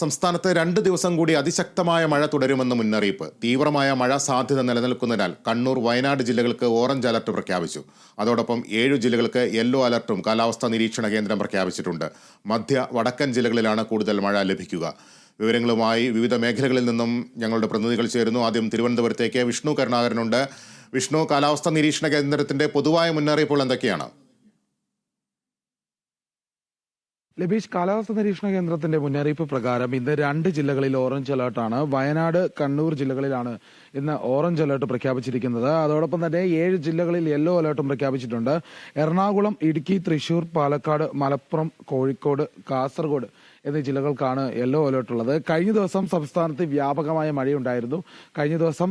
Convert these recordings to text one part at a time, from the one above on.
സംസ്ഥാനത്ത് രണ്ട് ദിവസം കൂടി അതിശക്തമായ മഴ തുടരുമെന്ന് മുന്നറിയിപ്പ്. തീവ്രമായ മഴ സാധ്യത നിലനിൽക്കുന്നതിനാൽ കണ്ണൂർ വയനാട് ജില്ലകൾക്ക് ഓറഞ്ച് അലർട്ട് പ്രഖ്യാപിച്ചു. അതോടൊപ്പം ഏഴു ജില്ലകൾക്ക് യെല്ലോ അലർട്ടും കാലാവസ്ഥാ നിരീക്ഷണ കേന്ദ്രം പ്രഖ്യാപിച്ചിട്ടുണ്ട്. മധ്യ വടക്കൻ ജില്ലകളിലാണ് കൂടുതൽ മഴ ലഭിക്കുക. വിവരങ്ങളുമായി വിവിധ മേഖലകളിൽ നിന്നും ഞങ്ങളുടെ പ്രതിനിധികൾ ചേരുന്നു. ആദ്യം തിരുവനന്തപുരത്തേക്ക് വിഷ്ണു കരുണാകരനുണ്ട്. വിഷ്ണു കാലാവസ്ഥാ നിരീക്ഷണ കേന്ദ്രത്തിന്റെ പൊതുവായ മുന്നറിയിപ്പുകൾ എന്തൊക്കെയാണ്? ലബീഷ് കാലാവസ്ഥ നിരീക്ഷണ കേന്ദ്രത്തിന്റെ മുന്നറിയിപ്പ് പ്രകാരം ഇന്ന് രണ്ട് ജില്ലകളിൽ ഓറഞ്ച് അലർട്ടാണ് വയനാട് കണ്ണൂർ ജില്ലകളിലാണ് ഇന്ന് ഓറഞ്ച് അലർട്ട് പ്രഖ്യാപിച്ചിരിക്കുന്നത്. അതോടൊപ്പം തന്നെ ഏഴ് ജില്ലകളിൽ യെല്ലോ അലർട്ടും പ്രഖ്യാപിച്ചിട്ടുണ്ട്. എറണാകുളം ഇടുക്കി തൃശൂർ പാലക്കാട് മലപ്പുറം കോഴിക്കോട് കാസർഗോഡ് എന്നീ ജില്ലകൾക്കാണ് യെല്ലോ അലേർട്ട് ഉള്ളത്. കഴിഞ്ഞ ദിവസം സംസ്ഥാനത്ത് വ്യാപകമായ മഴയുണ്ടായിരുന്നു. കഴിഞ്ഞ ദിവസം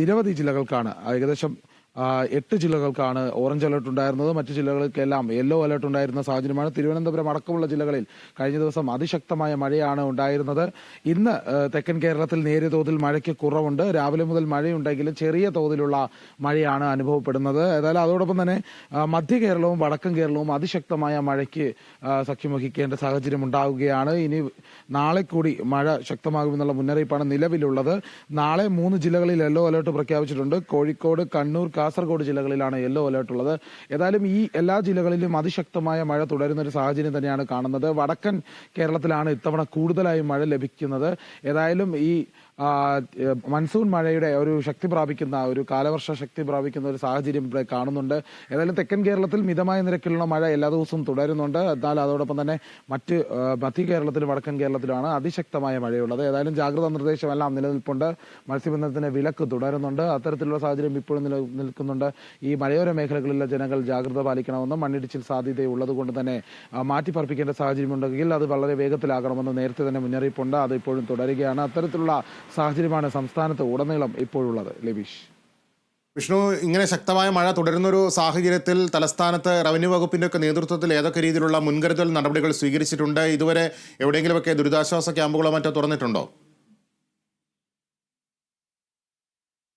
നിരവധി ജില്ലകൾക്കാണ്. ഏകദേശം എട്ട് ജില്ലകൾക്കാണ് ഓറഞ്ച് അലർട്ട് ഉണ്ടായിരുന്നത്. മറ്റ് ജില്ലകൾക്കെല്ലാം യെല്ലോ അലർട്ട് ഉണ്ടായിരുന്ന സാഹചര്യമാണ്. തിരുവനന്തപുരം അടക്കമുള്ള ജില്ലകളിൽ കഴിഞ്ഞ ദിവസം അതിശക്തമായ മഴയാണ് ഉണ്ടായിരുന്നത്. ഇന്ന് തെക്കൻ കേരളത്തിൽ നേരിയ തോതിൽ മഴയ്ക്ക് കുറവുണ്ട്. രാവിലെ മുതൽ മഴയുണ്ടെങ്കിലും ചെറിയ തോതിലുള്ള മഴയാണ് അനുഭവപ്പെടുന്നത്. ഏതായാലും അതോടൊപ്പം തന്നെ മധ്യ കേരളവും വടക്കൻ കേരളവും അതിശക്തമായ മഴയ്ക്ക് ആ, സഖ്യം വഹിക്കേണ്ട സാഹചര്യം ഉണ്ടാവുകയാണ്. ഇനി നാളെ കൂടി മഴ ശക്തമാകുമെന്നുള്ള മുന്നറിയിപ്പാണ് നിലവിലുള്ളത്. നാളെ മൂന്ന് ജില്ലകളിൽ യെല്ലോ അലർട്ട് പ്രഖ്യാപിച്ചിട്ടുണ്ട്. കോഴിക്കോട് കണ്ണൂർ കാസർഗോഡ് ജില്ലകളിലാണ് യെല്ലോ അലേർട്ട് ഉള്ളത്. ഏതായാലും ഈ എല്ലാ ജില്ലകളിലും അതിശക്തമായ മഴ തുടരുന്ന ഒരു സാഹചര്യം തന്നെയാണ് കാണുന്നത്. വടക്കൻ കേരളത്തിലാണ് ഇത്തവണ കൂടുതലായി മഴ ലഭിക്കുന്നത്. ഏതായാലും ഈ മൺസൂൺ മഴയുടെ ഒരു ശക്തി പ്രാപിക്കുന്ന ഒരു കാലവർഷ ശക്തി പ്രാപിക്കുന്ന ഒരു സാഹചര്യം ഇവിടെ കാണുന്നുണ്ട്. ഏതായാലും തെക്കൻ കേരളത്തിൽ മിതമായ നിരക്കിലുള്ള മഴ എല്ലാ ദിവസവും തുടരുന്നുണ്ട്. എന്നാൽ അതോടൊപ്പം തന്നെ മറ്റ് മധ്യ കേരളത്തിലും വടക്കൻ കേരളത്തിലുമാണ് അതിശക്തമായ മഴയുള്ളത്. ഏതായാലും ജാഗ്രതാ നിർദ്ദേശമെല്ലാം നിലനിൽപ്പുണ്ട്. മത്സ്യബന്ധനത്തിന് വിലക്ക് തുടരുന്നുണ്ട്. അത്തരത്തിലുള്ള സാഹചര്യം ഇപ്പോഴും നിലനിൽക്കുന്നുണ്ട് ഈ മലയോര മേഖലകളിലെ ജനങ്ങൾ ജാഗ്രത പാലിക്കണമെന്നും മണ്ണിടിച്ചിൽ സാധ്യതയുള്ളത് കൊണ്ട് തന്നെ മാറ്റിപ്പറപ്പിക്കേണ്ട സാഹചര്യമുണ്ടെങ്കിൽ അത് വളരെ വേഗത്തിലാകണമെന്ന് നേരത്തെ തന്നെ മുന്നറിയിപ്പുണ്ട്. അത് ഇപ്പോഴും തുടരുകയാണ്. അത്തരത്തിലുള്ള സാഹചര്യമാണ് സംസ്ഥാനത്ത് ഉടനീളം ഇപ്പോഴുള്ളത് ലബീഷ്. വിഷ്ണു ഇങ്ങനെ ശക്തമായ മഴ തുടരുന്നൊരു സാഹചര്യത്തിൽ തലസ്ഥാനത്ത് റവന്യൂ വകുപ്പിന്റെ ഒക്കെ നേതൃത്വത്തിൽ ഏതൊക്കെ രീതിയിലുള്ള മുൻകരുതൽ നടപടികൾ സ്വീകരിച്ചിട്ടുണ്ട്? ഇതുവരെ എവിടെയെങ്കിലുമൊക്കെ ദുരിതാശ്വാസ ക്യാമ്പുകളോ മറ്റോ തുറന്നിട്ടുണ്ടോ?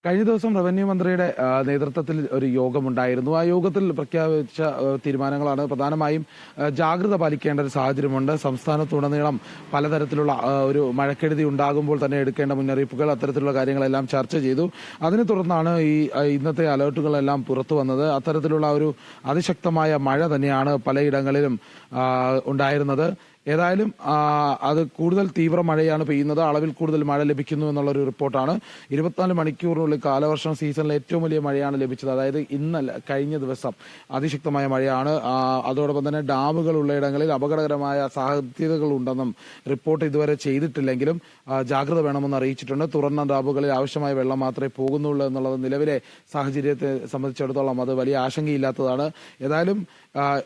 കഴിഞ്ഞ ദിവസം റവന്യൂ മന്ത്രിയുടെ നേതൃത്വത്തിൽ ഒരു യോഗമുണ്ടായിരുന്നു. ആ യോഗത്തിൽ പ്രഖ്യാപിച്ച തീരുമാനങ്ങളാണ് പ്രധാനമായും ജാഗ്രത പാലിക്കേണ്ട ഒരു സാഹചര്യമുണ്ട്. സംസ്ഥാനത്തുടനീളം പലതരത്തിലുള്ള ഒരു മഴക്കെടുതി ഉണ്ടാകുമ്പോൾ തന്നെ എടുക്കേണ്ട മുന്നറിയിപ്പുകൾ അത്തരത്തിലുള്ള കാര്യങ്ങളെല്ലാം ചർച്ച ചെയ്തു. അതിനെ തുടർന്നാണ് ഈ ഇന്നത്തെ അലേർട്ടുകളെല്ലാം പുറത്തു വന്നത്. അത്തരത്തിലുള്ള ഒരു അതിശക്തമായ മഴ തന്നെയാണ് പലയിടങ്ങളിലും ഉണ്ടായിരുന്നത്. ഏതായാലും അത് കൂടുതൽ തീവ്ര മഴയാണ് പെയ്യുന്നത്. അളവിൽ കൂടുതൽ മഴ ലഭിക്കുന്നു എന്നുള്ളൊരു റിപ്പോർട്ടാണ്. ഇരുപത്തിനാല് മണിക്കൂറിനുള്ളിൽ കാലവർഷം സീസണിലെ ഏറ്റവും വലിയ മഴയാണ് ലഭിച്ചത്. അതായത് ഇന്നലെ കഴിഞ്ഞ ദിവസം അതിശക്തമായ മഴയാണ്. അതോടൊപ്പം തന്നെ ഡാമുകൾ ഉള്ളയിടങ്ങളിൽ അപകടകരമായ സാധ്യതകൾ ഉണ്ടെന്നും റിപ്പോർട്ട് ഇതുവരെ ചെയ്തിട്ടില്ലെങ്കിലും ജാഗ്രത വേണമെന്ന് അറിയിച്ചിട്ടുണ്ട്. തുറന്ന ഡാമുകളിൽ ആവശ്യമായ വെള്ളം മാത്രമേ പോകുന്നുള്ളൂ എന്നുള്ളത് നിലവിലെ സാഹചര്യത്തെ സംബന്ധിച്ചിടത്തോളം അത് വലിയ ആശങ്കയില്ലാത്തതാണ്. ഏതായാലും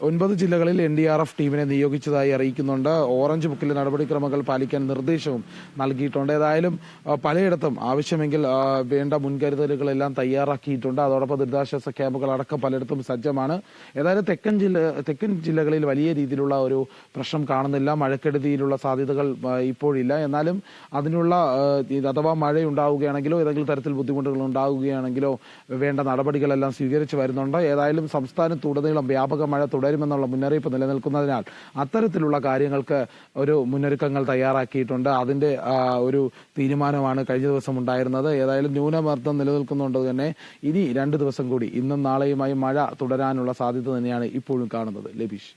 ഒൻപത് ജില്ലകളിൽ എൻ ഡി ആർ എഫ് ടീമിനെ നിയോഗിച്ചതായി അറിയിക്കുന്നുണ്ട്. ഓറഞ്ച് ബുക്കിൽ നടപടിക്രമങ്ങൾ പാലിക്കാൻ നിർദ്ദേശവും നൽകിയിട്ടുണ്ട്. ഏതായാലും പലയിടത്തും ആവശ്യമെങ്കിൽ വേണ്ട മുൻകരുതലുകളെല്ലാം തയ്യാറാക്കിയിട്ടുണ്ട്. അതോടൊപ്പം ദുരിതാശ്വാസ ക്യാമ്പുകൾ അടക്കം പലയിടത്തും സജ്ജമാണ്. ഏതായാലും തെക്കൻ ജില്ല തെക്കൻ ജില്ലകളിൽ വലിയ രീതിയിലുള്ള ഒരു പ്രശ്നം കാണുന്നില്ല. മഴക്കെടുതിയിലുള്ള സാധ്യതകൾ ഇപ്പോഴില്ല. എന്നാലും അതിനുള്ള അഥവാ മഴ ഉണ്ടാവുകയാണെങ്കിലോ ഏതെങ്കിലും തരത്തിൽ ബുദ്ധിമുട്ടുകൾ ഉണ്ടാവുകയാണെങ്കിലോ വേണ്ട നടപടികളെല്ലാം സ്വീകരിച്ചു വരുന്നുണ്ട്. ഏതായാലും സംസ്ഥാനത്തുടനീളം വ്യാപക മഴ തുടരുമെന്നുള്ള മുന്നറിയിപ്പ് നിലനിൽക്കുന്നതിനാൽ അത്തരത്തിലുള്ള കാര്യങ്ങൾക്ക് ഒരു മുന്നൊരുക്കങ്ങൾ തയ്യാറാക്കിയിട്ടുണ്ട്. അതിന്റെ ഒരു തീരുമാനമാണ് കഴിഞ്ഞ ദിവസം ഉണ്ടായിരുന്നത്. ഏതായാലും ന്യൂനമർദ്ദം നിലനിൽക്കുന്നുണ്ട് തന്നെ. ഇനി രണ്ട് ദിവസം കൂടി ഇന്നും നാളെയുമായി മഴ തുടരാനുള്ള സാധ്യത തന്നെയാണ് ഇപ്പോഴും കാണുന്നത്. ലബീഷ്.